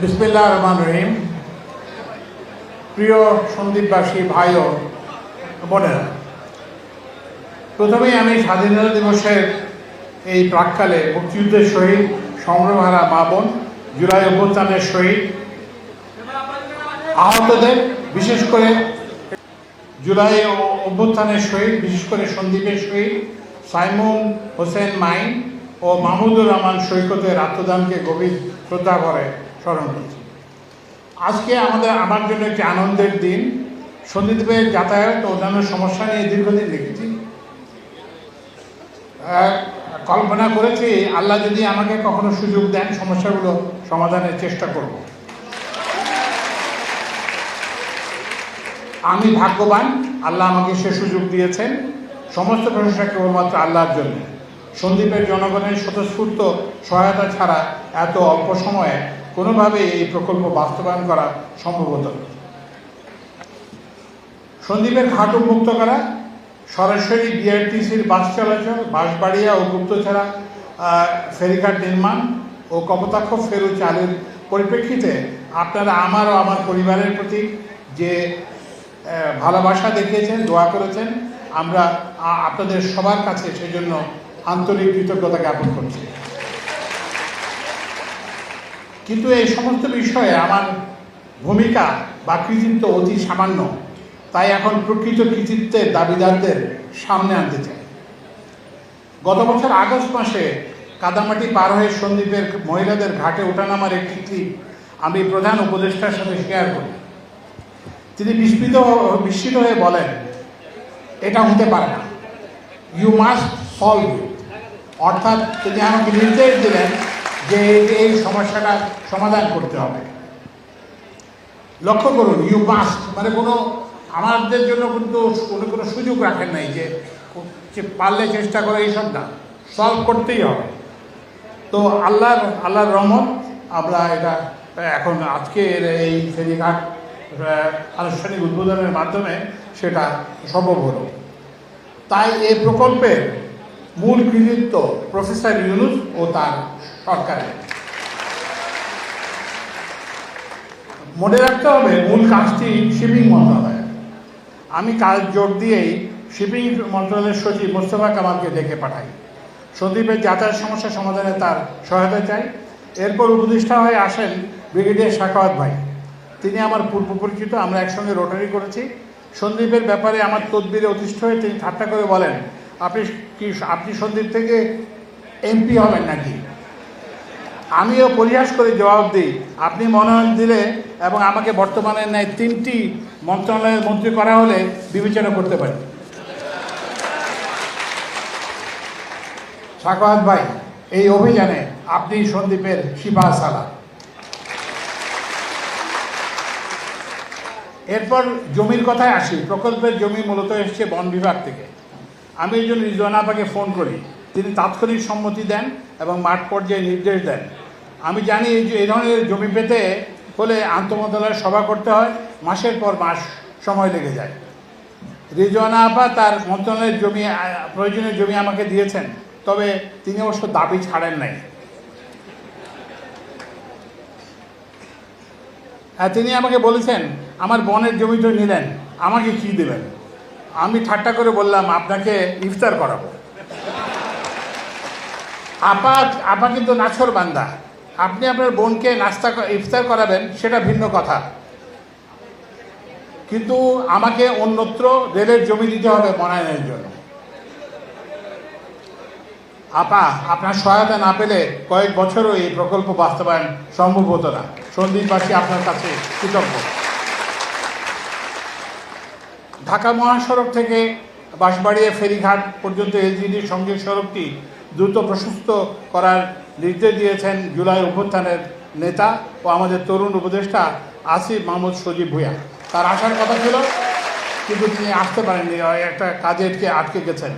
বিসমিল্লাহ রহমান রহিম। প্রিয় সন্দীপবাসী ভাই ও বোনেরা, প্রথমেই আমি স্বাধীনতা দিবসের এই প্রাককালে মুক্তিযুদ্ধের শহীদ সংগ্রহারা মা বোন, জুলাই অভ্যুত্থানের শহীদ আহতদের, বিশেষ করে জুলাই অভ্যুত্থানের শহীদ, বিশেষ করে সন্দীপের শহীদ সাইমুন হোসেন মাইন ও মাহমুদুর রহমান সৈকতের আত্মদানকে গভীর শ্রদ্ধা করে স্মরণ করছি। আজকে আমাদের আমার জন্য একটি আনন্দের দিন। সন্দীপের যাতায়াত অন্যান্য সমস্যা নিয়ে দীর্ঘদিন আহ, কল্পনা করেছি আল্লাহ যদি আমাকে কখনো সুযোগ দেন সমস্যাগুলো সমাধানের চেষ্টা করব। আমি ভাগ্যবান আল্লাহ আমাকে সে সুযোগ দিয়েছেন। সমস্ত প্রশংসা কেবলমাত্র আল্লাহর জন্য। সন্দীপের জনগণের স্বতঃস্ফূর্ত সহায়তা ছাড়া এত অল্প সময়ে কোনোভাবে এই প্রকল্প বাস্তবায়ন করা সম্ভব হতো। সন্দীপের ঘাট উন্মুক্ত করা, সরাসরি বিআরটিসির বাস চলাচল বাঁশবাড়িয়া ও গুপ্তছড়া ফেরিঘাট নির্মাণ ও কপোতাক্ষ ফেরু চালুর পরিপ্রেক্ষিতে আপনারা আমার ও আমার পরিবারের প্রতি যে ভালোবাসা দেখিয়েছেন, দোয়া করেছেন, আমরা আপনাদের সবার কাছে সেজন্য আন্তরিক কৃতজ্ঞতা জ্ঞাপন করছি কিন্তু এই সমস্ত বিষয়ে আমার ভূমিকা বা কৃতিত্ব অতি সামান্য। তাই এখন প্রকৃত কৃতিত্বের দাবিদারদের সামনে আনতে চাই। গত বছর আগস্ট মাসে কাদামাটি পার হয়ে সন্দীপের মহিলাদের ঘাটে ওঠানামার একটি ক্লিপ আমি প্রধান উপদেষ্টার সাথে শেয়ার করি। তিনি বিস্মিত বিস্মিত হয়ে বলেন, এটা হতে পারে না। ইউ মাস্ট সলভ ইট অর্থাৎ তিনি আমাকে নির্দেশ দিলেন যে এই- সমস্যাটার সমাধান করতে হবে। লক্ষ্য করুন ইউ মাস্ট মানে কোনো আমাদের জন্য কিন্তু কোনো কোনো সুযোগ রাখেন নাই যে পারলে চেষ্টা করে এইসব না সলভ করতেই হবে। তো আল্লাহর আল্লাহর রহমত, আমরা এটা, এখন আজকের এই ফেরিঘাট আনুষ্ঠানিক উদ্বোধনের মাধ্যমে সেটা সম্ভব হলো। তাই এই প্রকল্পের মূল কৃতিত্ব প্রফেসর ইউনুস ও তার সরকারের। মনে রাখতে হবে, মূল কাজটি শিপিং মন্ত্রণালয় আমি কাজ জোর দিয়েই শিপিং মন্ত্রণালয়ের সচিব মোস্তফা কামালকে ডেকে পাঠাই। সন্দীপের যাতায়াত সমস্যা সমাধানে তার সহায়তা চাই। এরপর উপদেষ্টা হয়ে আসেন ব্রিগেডিয়ার শাখাওয়াত ভাই। তিনি আমার পূর্ব পরিচিত, আমরা একসঙ্গে রোটারি করেছি। সন্দীপের ব্যাপারে আমার তদবিরে অতিষ্ঠ হয়ে তিনি ঠাট্টা করে বলেন, আপনি কি, আপনি সন্দীপ থেকে এমপি হবেন নাকি? আমিও পরিহাস করে জবাব দিই। আপনি মনোনয়ন দিলে এবং আমাকে বর্তমানে ন্যায় তিনটি মন্ত্রণালয়ের মন্ত্রী করা হলে বিবেচনা করতে পারি। সাকাত ভাই, এই অভিযানে আপনি সন্দীপের শিপা সালা। এরপর জমির কথায় আসি। প্রকল্পের জমি মূলত এসছে বন বিভাগ থেকে। আমি এই জন্য রিজওয়ানাবাকে ফোন করি। তিনি তাৎক্ষণিক সম্মতি দেন এবং মাঠ পর্যায়ে নির্দেশ দেন। আমি জানি এই যে এই ধরনের জমি পেতে হলে আন্তঃমন্ত্রণালয়ের সভা করতে হয়, মাসের পর মাস সময় লেগে যায়। রিজওয়ানা আপা তার মন্ত্রণালয়ের জমি প্রয়োজনীয় জমি আমাকে দিয়েছেন, তবে তিনি অবশ্য দাবি ছাড়েন নাই। হ্যাঁ তিনি আমাকে বলেছেন, আমার বনের জমি তো নিলেন, আমাকে কি দেবেন? আমি ঠাট্টা করে বললাম, আপনাকে ইফতার করাবো। আপা আপা কিন্তু নাছর বান্দা। আপনি আপনার বোনকে নাস্তা ইফতার করাবেন, সেটা ভিন্ন কথা। কিন্তু আমাকে অন্যত্র রেলের জমি দিতে হবে বনায়নের জন্য। আপা, আপনার সহায়তা না পেলে কয়েক বছরও এই প্রকল্প বাস্তবায়ন সম্ভব হতো না। সন্দীপবাসী আপনার কাছে কৃতজ্ঞ। ঢাকা মহাসড়ক থেকে বাঁশবাড়িয়া ফেরিঘাট পর্যন্ত এলজিডির সংযোগ সড়কটি দ্রুত প্রশস্ত করার নির্দেশ দিয়েছেন জুলাই অভ্যুত্থানের নেতা ও আমাদের তরুণ উপদেষ্টা আসিফ মাহমুদ সজীব ভূঁইয়া। তার আসার কথা ছিল, কিন্তু তিনি আসতে পারেননি একটা কাজেরকে আটকে গেছেন।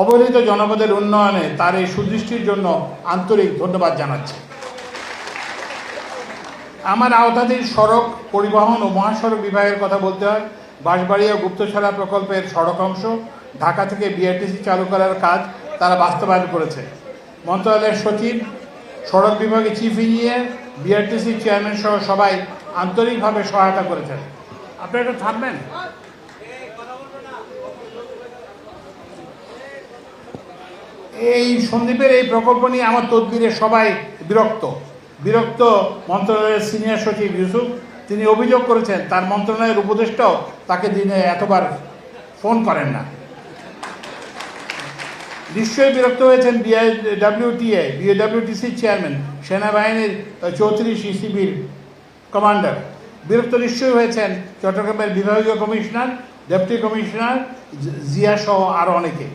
অবহেলিত জনপদের উন্নয়নে তার এই সুদৃষ্টির জন্য আন্তরিক ধন্যবাদ জানাচ্ছি। আমার আওতাধীন সড়ক পরিবহন ও মহাসড়ক বিভাগের কথা বলতে হয়। বাঁশবাড়িয়া গুপ্তছড়া প্রকল্পের সড়ক অংশ, ঢাকা থেকে বিআরটিসি চালু করার কাজ বাস্তবায়ন করেছে। মন্ত্রণালয়ের সচিব, সড়ক বিভাগে চিফ ইঞ্জিনিয়ার বিআরটিসি চেয়ারম্যান সহ সবাই আন্তরিকভাবে সহায়তা করেছেন। আপনি একটু থামবেন। এই সন্দীপের এই প্রকল্প নিয়ে আমার তদবিরে সবাই বিরক্ত। বিরক্ত মন্ত্রণালয়ের সিনিয়র সচিব ইউসুফ, তিনি অভিযোগ করেছেন, তার মন্ত্রণালয়ের উপদেষ্টাও তাকে দিনে এতবার ফোন করেন না। নিশ্চয়ই বিরক্ত হয়েছেন বিএডব্লিউটিসি চেয়ারম্যান সেনাবাহিনীর চৌত্রিশ ইসিবির কমান্ডার বিরক্ত নিশ্চয়ই হয়েছেন চট্টগ্রামের বিভাগীয় কমিশনার ডেপুটি কমিশনার জিয়া সহ আরও অনেকে।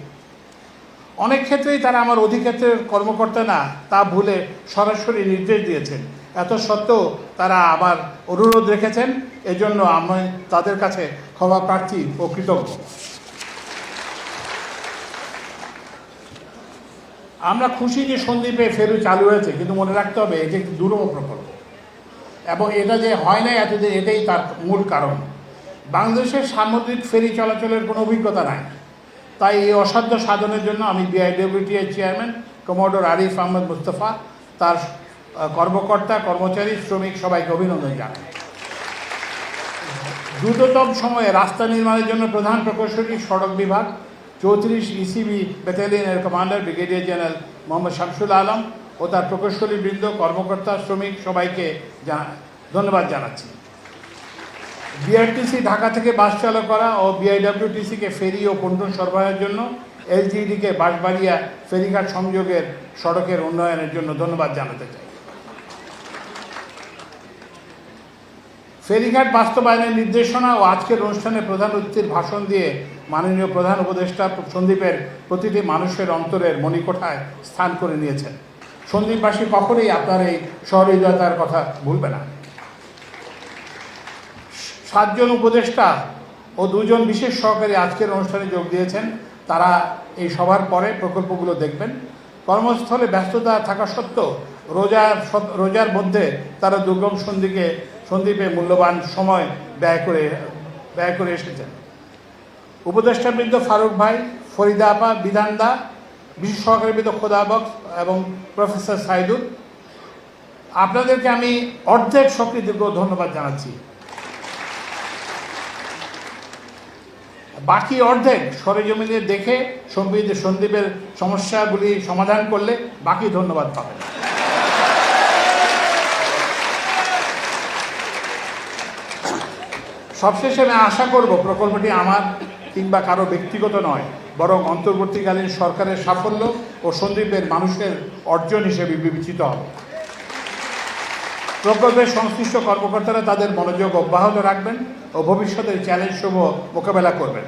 অনেক ক্ষেত্রেই তারা আমার অধিক্ষেত্রের কর্মকর্তা না, তা ভুলে সরাসরি নির্দেশ দিয়েছেন। এত সত্ত্বেও তারা আমার অনুরোধ রেখেছেন, এজন্য আমি তাদের কাছে ক্ষমা প্রার্থী ও কৃতজ্ঞ। আমরা খুশি যে সন্দীপে ফেরু চালু হয়েছে, কিন্তু মনে রাখতে হবে এটি একটি দুর্গম প্রকল্প। এবং এটা যে হয় না এতদিন, এটাই তার মূল কারণ। বাংলাদেশের সামুদ্রিক ফেরি চলাচলের কোনো অভিজ্ঞতা নাই। তাই এই অসাধ্য সাধনের জন্য আমি BIWTA chairman commodore Arif Ahmed Mustafa, তার কর্মকর্তা, কর্মচারী, শ্রমিক সবাইকে অভিনন্দন জানাই। দ্রুততম সময়ে রাস্তা নির্মাণের জন্য প্রধান প্রকৌশলী সড়ক বিভাগ চৌত্রিশ ECB ব্যাটালিয়নের commander brigadier general Mohammad Shamsul Alam ও তার প্রকৌশলী বৃন্দ, কর্মকর্তা, শ্রমিক সবাইকে ধন্যবাদ জানাচ্ছি। বিআরটিসি ঢাকা থেকে বাস চালু করা ও বিআইডব্লিউটিসিকে ফেরি ও পণ্য সরবরাহের জন্য এলজিডিকে বাঁশবাড়িয়া ফেরিঘাট সংযোগের সড়কের উন্নয়নের জন্য ধন্যবাদ জানাতে চাই। ফেরিঘাট বাস্তবায়নের নির্দেশনা ও আজকের অনুষ্ঠানে প্রধান অতিথির ভাষণ দিয়ে মাননীয় প্রধান উপদেষ্টা সন্দীপের প্রতিটি মানুষের অন্তরের মণিকোঠায় স্থান করে নিয়েছেন। সন্দীপবাসী কখনোই আপনার এই সহৃদয়তার কথা ভুলবে না। সাতজন উপদেষ্টা ও দুজন বিশেষ সহকারী আজকের অনুষ্ঠানে যোগ দিয়েছেন। তারা এই সভার পরে প্রকল্পগুলো দেখবেন। কর্মস্থলে ব্যস্ততা থাকা সত্ত্বেও রোজার রোজার মধ্যে তারা দুর্গম সন্ধিকে, সন্দীপে মূল্যবান সময় ব্যয় করে ব্যয় করে এসেছেন। উপদেষ্টাবৃন্দ ফারুক ভাই, ফরিদা আপা বিধানদা বিশেষ সহকারীবৃন্দ খোদা বক্স এবং প্রফেসর সাইদুল। আপনাদেরকে আমি অর্ধেক সক্রিয় ধন্যবাদ জানাচ্ছি। বাকি অর্ধেক সরেজমিনে দেখে সন্দীপ সন্দীপের সমস্যাগুলি সমাধান করলে বাকি ধন্যবাদ পাবেন। সবশেষে আমি আশা করব প্রকল্পটি আমার কিংবা কারও ব্যক্তিগত নয়, বরং অন্তর্বর্তীকালীন সরকারের সাফল্য ও সন্দীপের মানুষের অর্জন হিসেবে বিবেচিত হবে। প্রকল্পের সংশ্লিষ্ট কর্মকর্তারা তাদের মনোযোগ অব্যাহত রাখবেন ও ভবিষ্যতের চ্যালেঞ্জসমূহ মোকাবেলা করবেন।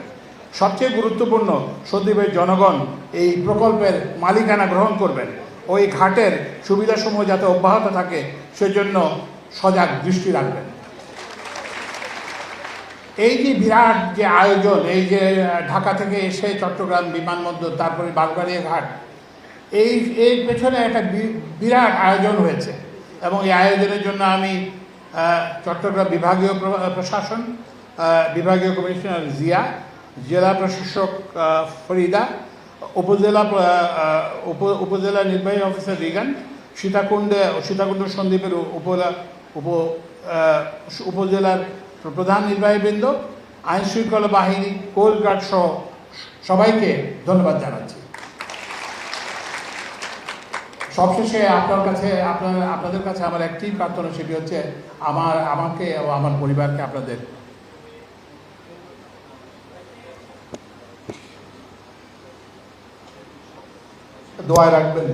সবচেয়ে গুরুত্বপূর্ণ, সন্দীপের জনগণ এই প্রকল্পের মালিকানা গ্রহণ করবেন ও এই ঘাটের সুবিধাসমূহ যাতে অব্যাহত থাকে, সেজন্য সজাগ দৃষ্টি রাখবেন। এই যে বিরাট যে আয়োজন, এই যে ঢাকা থেকে এসে চট্টগ্রাম বিমানবন্দর, তারপরে বাগবাড়িয়া ঘাট, এই, এর পেছনে একটা বিরাট আয়োজন হয়েছে। এবং এই আয়োজনের জন্য আমি চট্টগ্রাম বিভাগীয় প্রশাসন বিভাগীয় কমিশনার জিয়া, জেলা প্রশাসক ফরিদা, উপজেলা উপ- উপজেলা নির্বাহী অফিসার রিগান, সীতাকুণ্ডে, সীতাকুণ্ড সন্দ্বীপের উপজেলা উপ উপজেলার প্রধান নির্বাহীবৃন্দ আইন শৃঙ্খলা বাহিনী কোস্টগার্ড সহ সবাইকে ধন্যবাদ জানাচ্ছি। সবশেষে আপনার কাছে, আপনার, আপনাদের কাছে আমার একটি প্রার্থনা, সেটি হচ্ছে আমার, আমাকে ও আমার পরিবারকে আপনাদের। দোয়ায় রাখবেন।